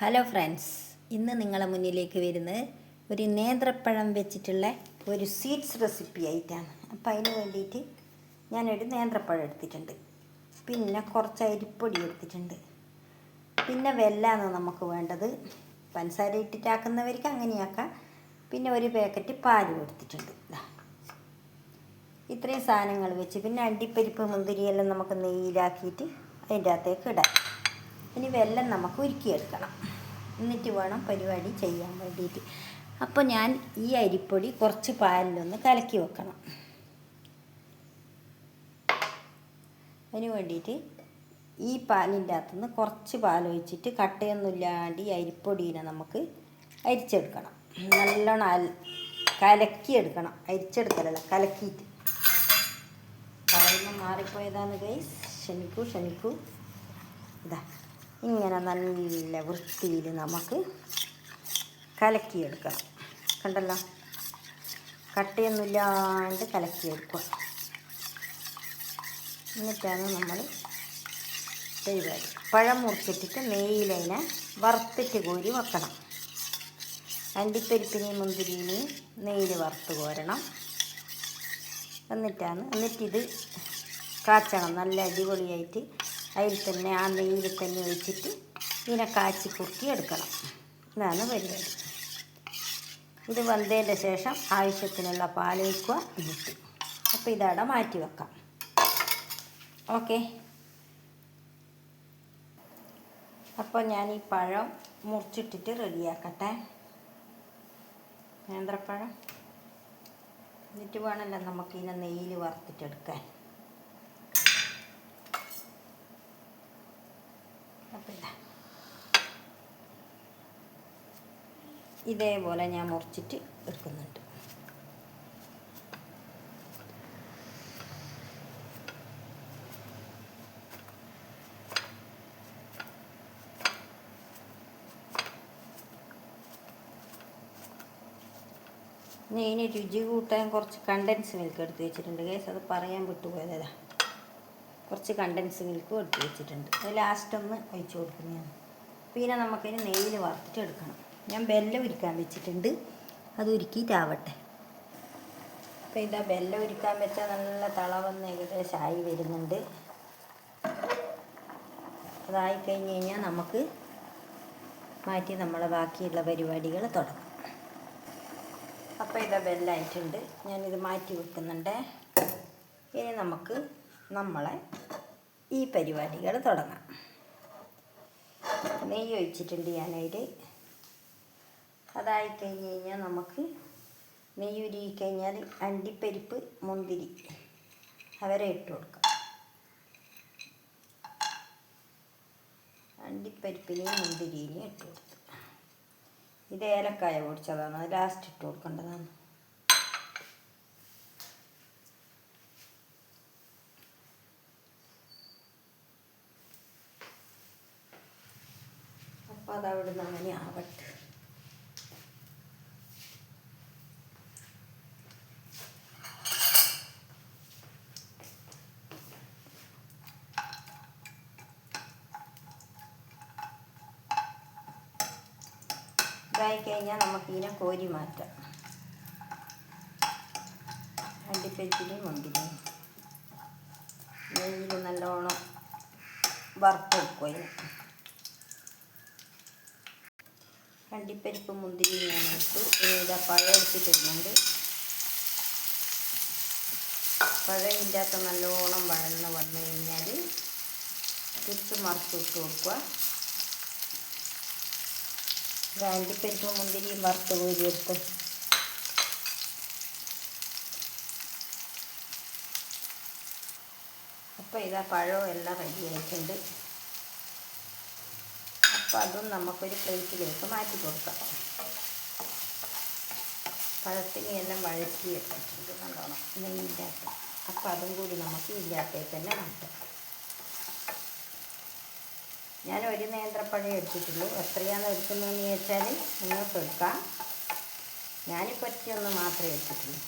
Hello friends ഇന്ന് നിങ്ങളെ മുന്നിലേക്ക് വരുന്നത് ഒരു നേന്ത്രപ്പഴം വെച്ചിട്ടുള്ള ഒരു സ്വീറ്റ്സ് റെസിപ്പി ആയിട്ടാണ്. അപ്പോൾ അതിന് വേണ്ടിയിട്ട് ഞാനൊരു നേന്ത്രപ്പഴം എടുത്തിട്ടുണ്ട്. പിന്നെ കുറച്ച് അരിപ്പൊടി എടുത്തിട്ടുണ്ട്. പിന്നെ വെല്ലാണ് നമുക്ക് വേണ്ടത്. പഞ്ചസാര ഇട്ടിട്ടാക്കുന്നവർക്ക് അങ്ങനെയാക്കാം. പിന്നെ ഒരു പാക്കറ്റ് പാലും എടുത്തിട്ടുണ്ട്. ഇത്രയും സാധനങ്ങൾ വെച്ച് പിന്നെ അണ്ടിപ്പരിപ്പ് മുന്തിരിയെല്ലാം നമുക്ക് നെയ്യിലാക്കിയിട്ട് അതിന്റെ അകത്തേക്ക് ഇടാം. ഇനി വെല്ലം നമുക്ക് ഉരുക്കിയെടുക്കണം. എന്നിട്ട് വേണം പരിപാടി ചെയ്യാൻ വേണ്ടിയിട്ട്. അപ്പോൾ ഞാൻ ഈ അരിപ്പൊടി കുറച്ച് പാലിലൊന്ന് കലക്കി വെക്കണം. അതിന് വേണ്ടിയിട്ട് ഈ പാലിന്റെ അകത്തുനിന്ന് കുറച്ച് പാലൊഴിച്ചിട്ട് കട്ടയൊന്നുമില്ലാണ്ട് ഈ അരിപ്പൊടീനെ നമുക്ക് അരിച്ചെടുക്കണം. നല്ലോണം അൽ കലക്കിയെടുക്കണം. അരിച്ചെടുക്കലല്ല കലക്കിയിട്ട്. പറയുന്ന മാറിപ്പോയതാണ് ഗൈസ് ക്ഷമിക്കൂ ക്ഷമിക്കൂ. ഇതാ. ഇങ്ങനെ നല്ല വൃത്തിയിൽ നമുക്ക് കലക്കിയെടുക്കണം. കണ്ടല്ലോ? കട്ടയൊന്നുമില്ലാണ്ട് കലക്കിയെടുക്കുക. എന്നിട്ടാണ് നമ്മൾ പരിപാടി പഴം മുറിച്ചിട്ടിട്ട് നെയ്യിലതിനെ വറുത്തിട്ട് കോരി വെക്കണം. അണ്ടിപ്പരിപ്പിനെയും മുന്തിരിനെയും നെയ്യിൽ വറുത്ത് കോരണം. എന്നിട്ടാണ് എന്നിട്ടിത് കാച്ചണം. നല്ല അടിപൊളിയായിട്ട് അതിൽ തന്നെ ആ നെയ്യിൽ തന്നെ ഒഴിച്ചിട്ട് ഇതിനെ കാച്ചി കുറുക്കി എടുക്കണം. ഇതാണ് പരിപാടി. ഇത് വന്നതിന്റെ ശേഷം ആവശ്യത്തിനുള്ള പാൽ ഒഴിക്കുക എന്നിട്ട് അപ്പോൾ ഇതവിടെ മാറ്റി വെക്കാം. ഓക്കെ. അപ്പോൾ ഞാൻ ഈ പഴം മുറിച്ചിട്ടിട്ട് റെഡിയാക്കട്ടെ. നേന്ത്രപ്പഴം. എന്നിട്ട് വേണമല്ലോ നമുക്ക് ഇതിനെ നെയ്യിൽ വറുത്തിട്ടെടുക്കാൻ. അപ്പം ഇതേപോലെ ഞാൻ മുറിച്ചിട്ട് എടുക്കുന്നുണ്ട് ഇനി രുചി കൂട്ടാൻ കുറച്ച് കണ്ടൻസ് മിൽക്ക് എടുത്ത് വെച്ചിട്ടുണ്ട്. കേസ് അത് പറയാൻ വിട്ടുപോയതാ. കുറച്ച് കണ്ടൻസ് മിൽക്കും എടുത്ത് വെച്ചിട്ടുണ്ട്. അത് ലാസ്റ്റ് ഒന്ന് ഒഴിച്ചു കൊടുക്കുന്നതാണ്. പിന്നെ നമുക്കതിന് നെയ്യിൽ വറുത്തിട്ട് എടുക്കണം. ഞാൻ ബെല്ലം ഉരുക്കാൻ വെച്ചിട്ടുണ്ട്. അത് ഉരുക്കിയിട്ടാവട്ടെ. അപ്പോൾ ഇതാ ബെല്ലം ഉരുക്കാൻ വെച്ചാൽ നല്ല തളവെന്ന് ഏകദേശം ആയി വരുന്നുണ്ട്. അതായി കഴിഞ്ഞ് കഴിഞ്ഞാൽ നമുക്ക് മാറ്റി നമ്മളെ ബാക്കിയുള്ള പരിപാടികൾ തുടങ്ങാം. അപ്പോൾ ഇതാ ബെല്ലായിട്ടുണ്ട്. ഞാനിത് മാറ്റി വെക്കുന്നുണ്ട്. ഇനി നമുക്ക് നമ്മളെ ഈ പരിപാടികൾ തുടങ്ങാം. നെയ്യ് ഒഴിച്ചിട്ടുണ്ട് ഞാനതിൽ അതായി കഴിഞ്ഞ് കഴിഞ്ഞാൽ നമുക്ക് നെയ്യ് ഉരുകി കഴിഞ്ഞാൽ അണ്ടിപ്പരിപ്പ് മുന്തിരി അവരെ ഇട്ട് കൊടുക്കാം. അണ്ടിപ്പരിപ്പിനെയും മുന്തിരിനെയും ഇട്ട് കൊടുത്തു. ഇത് ഏലക്കായ പൊടിച്ചതാണ്. ലാസ്റ്റ് ഇട്ട് കൊടുക്കേണ്ടതാണ്. അപ്പം അതവിടെ നിന്ന് അങ്ങനെ ആവട്ടെ. ഇതായി കഴിഞ്ഞാൽ നമുക്ക് ഇതിനെ കോരി മാറ്റാം. അണ്ടിപ്പരിപ്പിനെയും മുന്തിരിയും. നെയ്യിൽ നല്ലോണം വറുത്ത് അതിന്. അണ്ടിപ്പരിപ്പ് മുന്തിരി ഞാൻ എടുത്തു ഇതാ പഴം എടുത്തിട്ടിരുന്നുണ്ട് പഴം ഇതിന്റെ അകത്ത് നല്ലോണം വഴന്ന് വന്നു കഴിഞ്ഞാൽ തിരിച്ച് മറിച്ച് ഇട്ട് കൊടുക്കുക അണ്ടിപ്പരിപ്പ് മുന്തിരിയും വറുത്ത് കോരിയെടുത്ത്. അപ്പോൾ ഇതാ പഴവും എല്ലാം റെഡി ആയിട്ടുണ്ട്. അപ്പോൾ അതും നമുക്കൊരു പ്ലേറ്റിലേക്ക് മാറ്റി കൊടുക്കാം. പഴത്തിന് എല്ലാം വഴറ്റി വെച്ചിട്ടുണ്ട് നല്ലോണം നെയ്യിന്റെ അകത്ത് അപ്പോൾ അതും കൂടി നമുക്ക് ഇതിനകത്തേക്ക് തന്നെ മാറ്റാം. ഞാൻ ഒരു നേന്ത്രപ്പഴം എടുത്തിട്ടുള്ളൂ. എത്രയാണ് എടുക്കുന്നതെന്ന് ചോദിച്ചാൽ നിങ്ങൾക്ക് എടുക്കാം ഞാനിപ്പോൾ ഒറ്റയൊന്ന് മാത്രമേ എടുത്തിട്ടുള്ളൂ.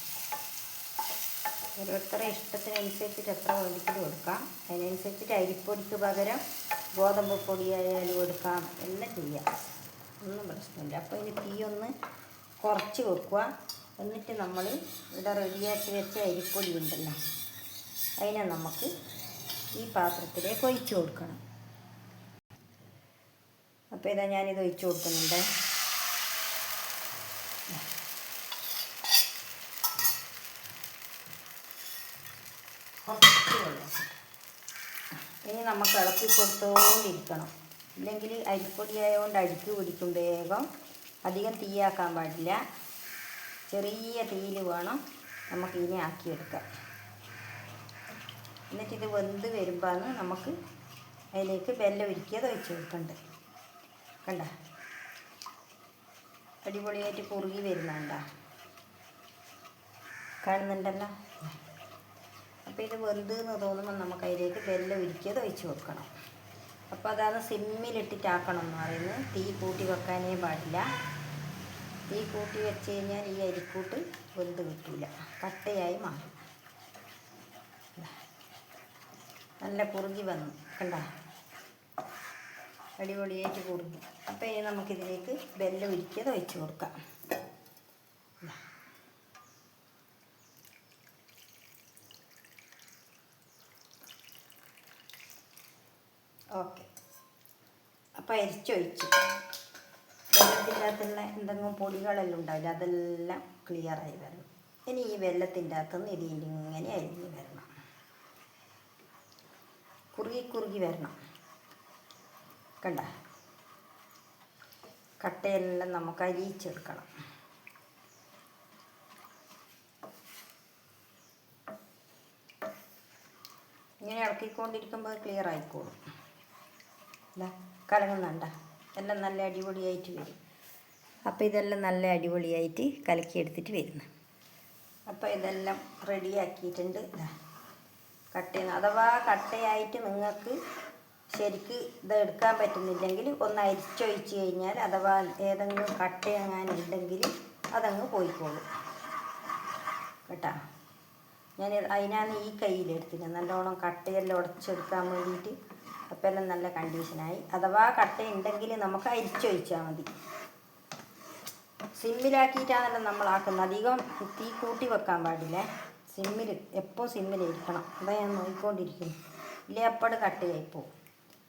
ഓരോരുത്തരുടെ ഇഷ്ടത്തിനനുസരിച്ചിട്ട് എത്ര വേണ്ടിക്കലും എടുക്കാം അതിനനുസരിച്ചിട്ട് അരിപ്പൊടിക്ക് പകരം ഗോതമ്പ് പൊടിയായാലും എടുക്കാം എല്ലാം ചെയ്യാം. ഒന്നും പ്രശ്നമില്ല. അപ്പോൾ ഇനി തീ ഒന്ന് കുറച്ച് വെക്കുക. എന്നിട്ട് നമ്മൾ ഇവിടെ റെഡിയാക്കി വെച്ച അരിപ്പൊടി ഉണ്ടല്ലോ അതിനെ നമുക്ക് ഈ പാത്രത്തിലേക്ക് ഒഴിച്ചു കൊടുക്കണം. അപ്പോൾ ഇതാ ഞാനിത് ഒഴിച്ചു കൊടുക്കുന്നുണ്ട് കുറച്ച് വെള്ളം ഇനി നമുക്ക് ഇളക്കി കൊടുത്തുകൊണ്ടിരിക്കണം ഇല്ലെങ്കിൽ അരിപ്പൊടി ആയതുകൊണ്ട് അടിക്ക് പിടിക്കും വേഗം. അധികം തീയാക്കാൻ പാടില്ല. ചെറിയ തീയിൽ വേണം നമുക്ക് ഇനി ആക്കിയെടുക്കാം. എന്നിട്ട് ഇത് വെന്ത് വരുമ്പോഴാണ് നമുക്ക് അതിലേക്ക് വെല്ലം ഒരുക്കിയത് ഒഴിച്ച് കൊടുക്കണ്ട്? കണ്ട? അടിപൊളിയായിട്ട് കുറുകി വരുന്നുണ്ടോ? കാണുന്നുണ്ടല്ലോ? അപ്പോൾ ഇത് വെറുതെ എന്ന് തോന്നുമ്പോൾ നമുക്ക് അതിലേക്ക് വെല്ലം ഉരുക്കിയത് ഒഴിച്ച് വെക്കണം. അപ്പോൾ അതാണ് സിമ്മിലിട്ടിട്ടാക്കണം എന്ന് പറയുന്നത്. തീ കൂട്ടി വെക്കാനേ പാടില്ല. തീ കൂട്ടി വെച്ച് കഴിഞ്ഞാൽ ഈ അരിക്കൂട്ട് വെന്ത് കിട്ടില്ല കട്ടയായി മാറും. നല്ല കുറുകി വന്നു. കണ്ട? അടിപൊളിയായിട്ട് കുറുകി. അപ്പോൾ ഇനി നമുക്കിതിലേക്ക് വെല്ലം ഒരുക്കിയത് ഒഴിച്ച് കൊടുക്കാം ഓക്കെ അപ്പോൾ അരിച്ചൊഴിച്ചു വെള്ളത്തിന്റെ അകത്തുള്ള എന്തെങ്കിലും പൊടികളെല്ലാം ഉണ്ടാവില്ല അതെല്ലാം ക്ലിയറായി വരും ഇനി ഈ വെള്ളത്തിന്റെ അകത്തുനിന്ന് ഇതിന്റെ ഇങ്ങനെ അരിഞ്ഞ് വരണം. കുറുകി കുറുകി വരണം. കണ്ട? കട്ടയെല്ലാം നമുക്ക് അരിയിച്ചെടുക്കണം. ഇങ്ങനെ ഇളക്കിക്കൊണ്ടിരിക്കുമ്പോൾ ക്ലിയർ ആയിക്കോളും. ഇതാ. കലങ്ങുന്നുണ്ട എല്ലാം നല്ല അടിപൊളിയായിട്ട് വരും. അപ്പോൾ ഇതെല്ലാം നല്ല അടിപൊളിയായിട്ട് കലക്കിയെടുത്തിട്ട് വരുന്നു. അപ്പോൾ ഇതെല്ലാം റെഡിയാക്കിയിട്ടുണ്ട് കട്ട് ചെയ്യുന്നത് അഥവാ കട്ടയായിട്ട് നിങ്ങൾക്ക് ശരിക്ക് ഇത് എടുക്കാൻ പറ്റുന്നില്ലെങ്കിൽ ഒന്ന് അരിച്ചൊഴിച്ച് കഴിഞ്ഞാൽ അഥവാ ഏതെങ്കിലും കട്ട് ചെയ്യാനുണ്ടെങ്കിൽ അതങ്ങ് പോയിക്കോളും. കേട്ടോ? ഞാൻ അതിനാണ് ഈ കയ്യിലെടുത്തിട്ട് നല്ലോണം കട്ടയെല്ലാം ഉടച്ചെടുക്കാൻ വേണ്ടിയിട്ട് അപ്പം എല്ലാം നല്ല കണ്ടീഷനായി അഥവാ കട്ട ഉണ്ടെങ്കിൽ നമുക്ക് അരിച്ചൊഴിച്ചാൽ മതി. സിമ്മിലാക്കിയിട്ടാണല്ലോ നമ്മളാക്കുന്നത്. അധികം തീ കൂട്ടി വെക്കാൻ പാടില്ല. സിമ്മിൽ എപ്പോൾ സിമ്മിലിരിക്കണം അതാ ഞാൻ നോക്കിക്കൊണ്ടിരിക്കുന്നു. ഇല്ലേ അപ്പട് കട്ടയായി പോകും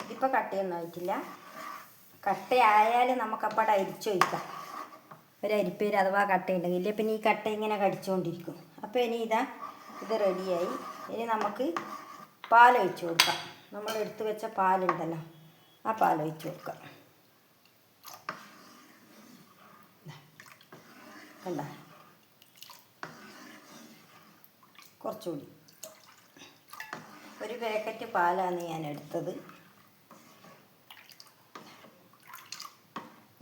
ഇതിപ്പോൾ കട്ടയൊന്നും ആയിട്ടില്ല. കട്ടയായാൽ നമുക്കപ്പടെ അരിച്ചൊഴിക്കാം ഒരു അരിപ്പേര് അഥവാ കട്ടയുണ്ടെങ്കിൽ. ഇല്ലേ പിന്നെ ഈ കട്ട ഇങ്ങനെ കടിച്ചുകൊണ്ടിരിക്കും അപ്പോൾ ഇനി ഇതാ ഇത് റെഡിയായി ഇനി നമുക്ക് പാലൊഴിച്ച് കൊടുക്കാം. നമ്മൾ എടുത്തു വെച്ച പാലുണ്ടല്ലോ ആ പാൽ ഒഴിച്ച് കൊടുക്കാം കണ്ട? കുറച്ചുകൂടി. ഒരു പാക്കറ്റ് പാലാണ് ഞാൻ എടുത്തത്.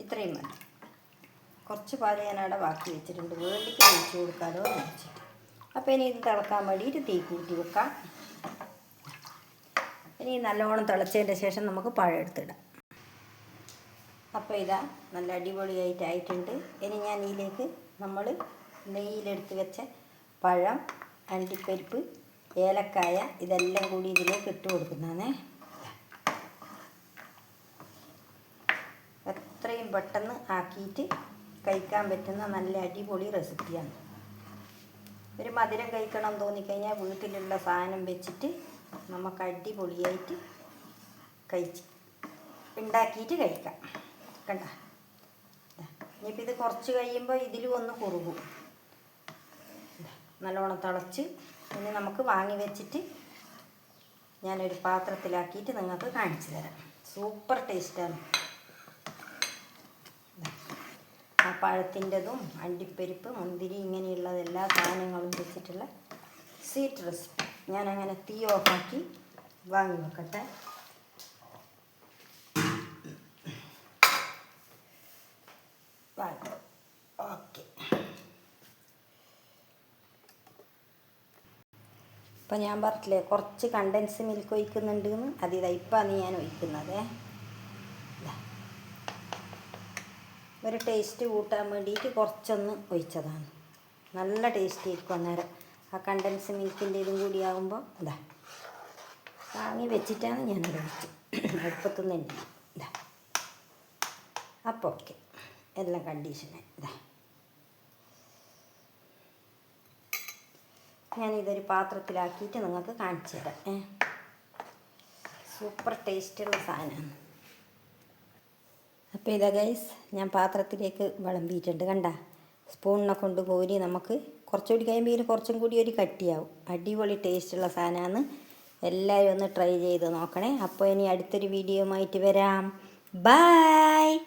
ഇത്രയും മതി. കുറച്ച് പാൽ ഞാൻ അവിടെ ബാക്കി വെച്ചിട്ടുണ്ട്. വേണ്ടിക്ക് ഒഴിച്ചു കൊടുക്കാലോ എന്ന് വെച്ചിട്ട്. അപ്പോൾ ഇനി ഇത് തിളക്കാൻ വേണ്ടിയിട്ട് തീ കൂട്ടി വെക്കാം. ഇനി നല്ലോണം തിളച്ചതിന്റെ ശേഷം നമുക്ക് പഴം എടുത്തിടാം അപ്പോൾ ഇതാ നല്ല അടിപൊളിയായിട്ടായിട്ടുണ്ട്. ഇനി ഞാൻ ഇതിലേക്ക് നമ്മൾ നെയ്യിലെടുത്ത് വെച്ച പഴം അണ്ടിപ്പരിപ്പ് ഏലക്കായ ഇതെല്ലാം കൂടി ഇതിലേക്ക് ഇട്ട് കൊടുക്കുന്നതാണ്. എത്രയും പെട്ടെന്ന് ആക്കിയിട്ട് കഴിക്കാൻ പറ്റുന്ന നല്ല അടിപൊളി റെസിപ്പിയാണ്. ഒരു മധുരം കഴിക്കണം തോന്നിക്കഴിഞ്ഞാൽ വീട്ടിലുള്ള സാധനം വെച്ചിട്ട് നമുക്ക് അടിപൊളിയായിട്ട് കഴിച്ച് ഉണ്ടാക്കിയിട്ട് കഴിക്കാം. കണ്ട? ഇനിയിപ്പോൾ ഇത് കുറച്ച് കഴിയുമ്പോൾ ഇതിലും ഒന്ന് കുറുകും. നല്ലോണം തിളച്ച് ഇനി നമുക്ക് വാങ്ങി വെച്ചിട്ട് ഞാനൊരു പാത്രത്തിലാക്കിയിട്ട് നിങ്ങൾക്ക് കാണിച്ചു തരാം. സൂപ്പർ ടേസ്റ്റാണ്. ആ പഴത്തിന്റെതും അണ്ടിപ്പരിപ്പ് മുന്തിരി ഇങ്ങനെയുള്ളതെല്ലാ സാധനങ്ങളും വെച്ചിട്ടുള്ള സ്വീറ്റ് റെസിപ്പി. ഞാനങ്ങനെ തീ ഓഫാക്കി വാങ്ങി വെക്കട്ടെ. വാങ്ങി. ഓക്കെ. ഇപ്പം ഞാൻ പറഞ്ഞില്ലേ കുറച്ച് കണ്ടൻസ് മിൽക്ക് ഒഴിക്കുന്നുണ്ട് എന്ന് അത് ഇപ്പാണ് ഞാൻ ഒഴിക്കുന്നത്. ഒരു ടേസ്റ്റ് കൂട്ടാൻ വേണ്ടിയിട്ട് കുറച്ചൊന്ന് ഒഴിച്ചതാണ്. നല്ല ടേസ്റ്റ് ആയിരിക്കും അന്നേരം. ആ കണ്ടൻസ് മിൽക്കിന്റെ ഇതും കൂടി ആകുമ്പോൾ അതാ വാങ്ങി വെച്ചിട്ടാണ് ഞാനത് ഒഴിച്ചത് ഇല്ല. ഇതാ അപ്പോൾ ഓക്കെ എല്ലാം കണ്ടീഷനായി ഇതാ ഞാനിതൊരു പാത്രത്തിലാക്കിയിട്ട് നിങ്ങൾക്ക് കാണിച്ചു തരാം ഏ. സൂപ്പർ ടേസ്റ്റുള്ള സാധനമാണ്. അപ്പോൾ ഇതാ ഗൈസ് ഞാൻ പാത്രത്തിലേക്ക് വിളമ്പിയിട്ടുണ്ട്. കണ്ട സ്പൂണിനെ കൊണ്ട് കോരി നമുക്ക് കുറച്ചുകൂടി കഴിയുമ്പോൾ ഇതിന് കുറച്ചും കൂടി ഒരു കട്ടിയാവും. അടിപൊളി ടേസ്റ്റുള്ള സാധനമാണ് എല്ലാവരും ഒന്ന് ട്രൈ ചെയ്ത് നോക്കണേ. അപ്പോൾ ഇനി അടുത്തൊരു വീഡിയോ ആയിട്ട് വരാം. ബായ്